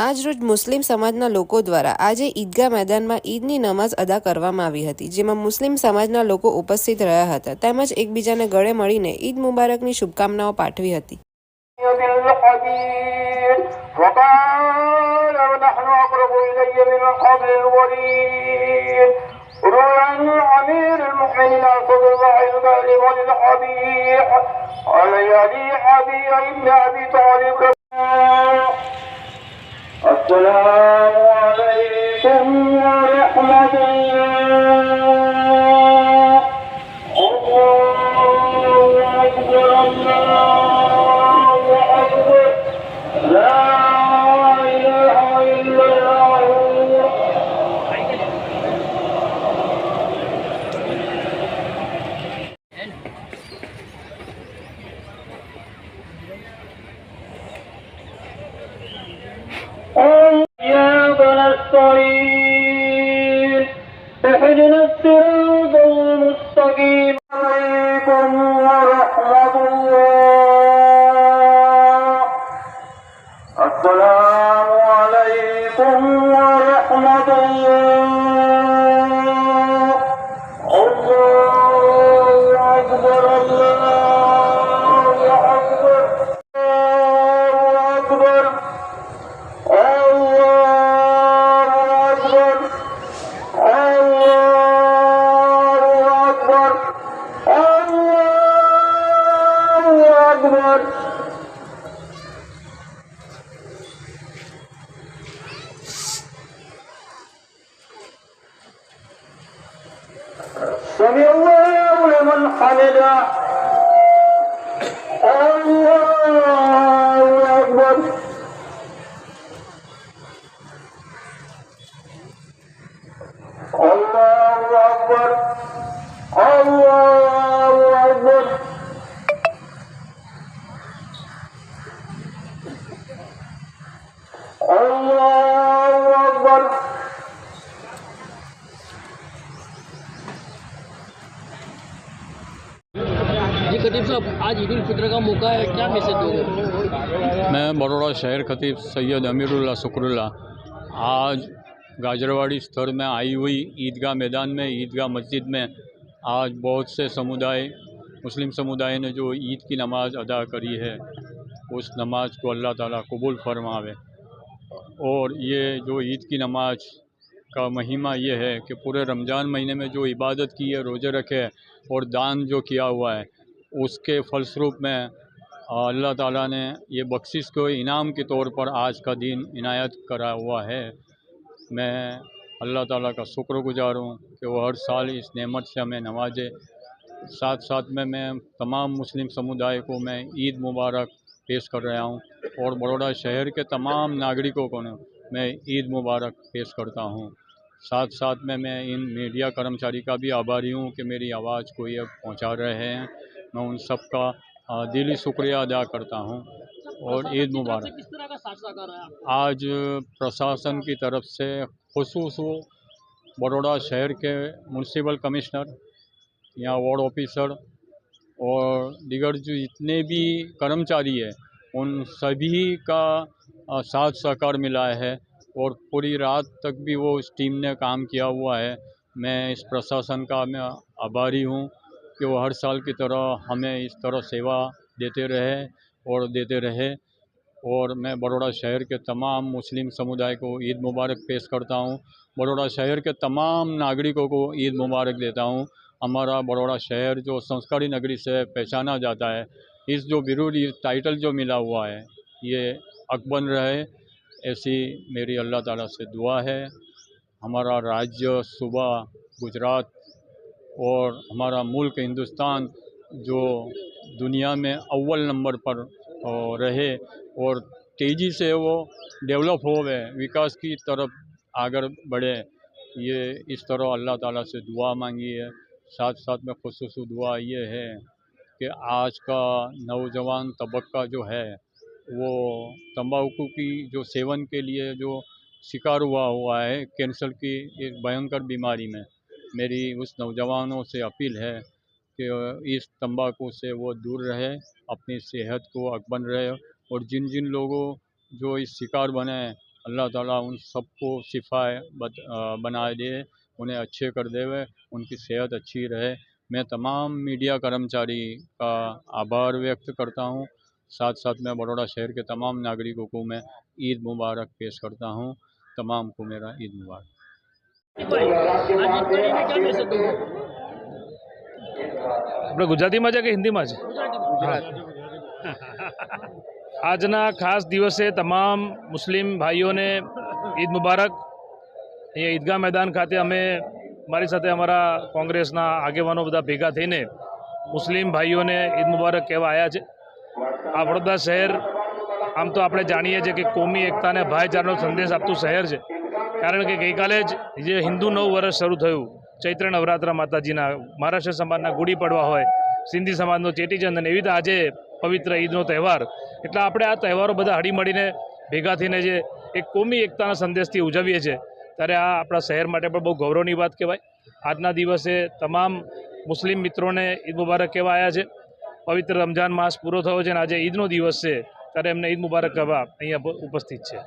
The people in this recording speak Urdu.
આજરોજ મુસ્લિમ સમાજના લોકો દ્વારા આજે ઈદગાહ મેદાનમાં ઈદની નમાઝ અદા કરવામાં આવી હતી જેમાં મુસ્લિમ સમાજના લોકો ઉપસ્થિત રહ્યા હતા તેમજ એકબીજાને ગળે મળીને ઈદ મુબારકની શુભકામનાઓ પાઠવી હતી بالحديد وقال ونحن أقرب إلي من حبل الوريد روى عن أمير المؤمنين صلى الله عليه وسلم للحبيب قال يا لي أبي ابن أبي طالب السلام 团结者。خطیب صاحب آج عید الفطر کا موقع ہے کیا میسج دوں گے میں بڑوڑا شہر خطیب سید امیر اللہ شکر اللہ آج گاجرواڑی ستھر میں آئی ہوئی عیدگاہ میدان میں عیدگاہ مسجد میں آج بہت سے سمودائے مسلم سمودائے نے جو عید کی نماز ادا کری ہے اس نماز کو اللہ تعالیٰ قبول فرماوے اور یہ جو عید کی نماز کا مہیمہ یہ ہے کہ پورے رمضان مہینے میں جو عبادت کی ہے روزے رکھے اور دان جو کیا ہوا ہے اس کے فلسروپ میں اللہ تعالیٰ نے یہ بخشش کو انعام کے طور پر آج کا دن عنایت کرا ہوا ہے۔ میں اللہ تعالیٰ کا شکر گزار ہوں کہ وہ ہر سال اس نعمت سے ہمیں نوازے۔ ساتھ ساتھ میں میں تمام مسلم سمودائے کو میں عید مبارک پیش کر رہا ہوں اور بڑوڑا شہر کے تمام ناگرکوں کو میں عید مبارک پیش کرتا ہوں۔ ساتھ ساتھ میں میں ان میڈیا کرمچاری کا بھی آباری ہوں کہ میری آواز کو یہ پہنچا رہے ہیں۔ میں ان سب کا دلی شکریہ ادا کرتا ہوں اور عید مبارک۔ آج پرشاسن کی طرف سے خصوص و بڑوڑا شہر کے منسپل کمشنر یا وارڈ آفیسر اور دیگر جو جتنے بھی کرمچاری ہے ان سبھی کا ساتھ سہکار ملا ہے اور پوری رات تک بھی وہ اس ٹیم نے کام کیا ہوا ہے۔ میں اس پرشاسن کا میں آباری ہوں۔ کہ وہ ہر سال کی طرح ہمیں اس طرح سیوا دیتے رہے اور دیتے رہے۔ اور میں بڑوڑا شہر کے تمام مسلم سمودائے کو عید مبارک پیش کرتا ہوں۔ بڑوڑا شہر کے تمام ناگرکوں کو عید مبارک دیتا ہوں۔ ہمارا بڑوڑا شہر جو سنسکاری نگری سے پہچانا جاتا ہے، اس جو ضروری ٹائٹل جو ملا ہوا ہے، یہ اکبن رہے۔ ایسی میری اللہ تعالیٰ سے دعا ہے۔ ہمارا راجیہ صوبہ گجرات اور ہمارا ملک ہندوستان جو دنیا میں اول نمبر پر رہے اور تیزی سے وہ ڈیولپ ہو گئے، وکاس کی طرف آگر بڑھے۔ یہ اس طرح اللہ تعالیٰ سے دعا مانگی ہے۔ ساتھ ساتھ میں خصوص دعا یہ ہے کہ آج کا نوجوان طبقہ جو ہے، وہ تمباکو کی جو سیون کے لیے جو شکار ہوا ہوا ہے، کینسر کی ایک بھینکر بیماری میں۔ میری اس نوجوانوں سے اپیل ہے کہ اس تمباکو سے وہ دور رہے، اپنی صحت کو اکبن رہے اور جن جن لوگوں جو اس شکار بنے، اللہ تعالیٰ ان سب کو صفائے بنا دے، انہیں اچھے کر دے ہوئے ان کی صحت اچھی رہے۔ میں تمام میڈیا کرمچاری کا آبھار ویکت کرتا ہوں۔ ساتھ ساتھ میں بڑوڑا شہر کے تمام ناگرکوں کو میں عید مبارک پیش کرتا ہوں۔ تمام کو میرا عید مبارک۔ આપણે ગુજરાતીમાં છે કે હિન્દીમાં છે? આજના ખાસ દિવસે તમામ મુસ્લિમ ભાઈઓને ઈદ મુબારક. અહીંયા ઈદગાહ મેદાન ખાતે અમે મારી સાથે અમારા કોંગ્રેસના આગેવાનો બધા ભેગા થઈને મુસ્લિમ ભાઈઓને ઈદ મુબારક કહેવા આવ્યા છે. આ વડોદરા શહેર આમ તો આપણે જાણીએ છીએ કે કોમી એકતા અને ભાઈચારાનો સંદેશ આપતું શહેર છે. કારણ કે ગઈકાલે જ જે હિન્દુ નવ વર્ષ શરૂ થયું, ચૈત્ર નવરાત્રા માતાજીના, મહારાષ્ટ્ર સમાજના ગુડી પડવા હોય, સિંધી સમાજનો ચેટીચંદ અને એવી રીતે આજે પવિત્ર ઈદનો તહેવાર. એટલે આપણે આ તહેવારો બધા હળીમળીને ભેગા થઈને જે એક કોમી એકતાના સંદેશથી ઉજવીએ છીએ. ત્યારે આ આપણા શહેર માટે પણ બહુ ગૌરવની વાત કહેવાય. આજના દિવસે તમામ મુસ્લિમ મિત્રોને ઈદ મુબારક કહેવા આવ્યા છે. પવિત્ર રમજાન માસ પૂરો થયો છે અને આજે ઈદનો દિવસ છે. ત્યારે એમને ઈદ મુબારક કહેવા અહીંયા ઉપસ્થિત છે.